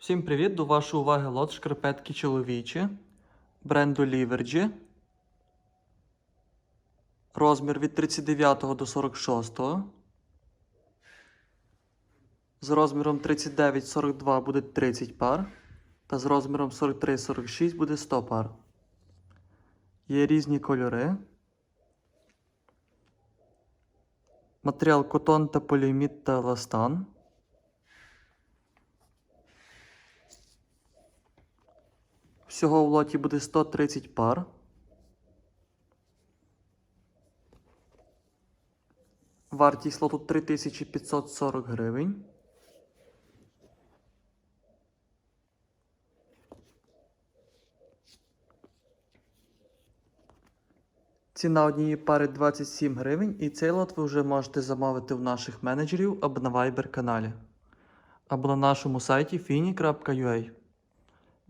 Всім привіт! До вашої уваги лот шкарпетки чоловічі бренду Ліверджі. Розмір від 39 до 46. З розміром 39-42 буде 30 пар. Та з розміром 43-46 буде 100 пар. Є різні кольори. Матеріал котон та поліамід та еластан. Всього в лоті буде 130 пар. Вартість лоту 3540 гривень. Ціна однієї пари 27 гривень, і цей лот ви вже можете замовити в наших менеджерів або на Viber каналі, або на нашому сайті fini.ua.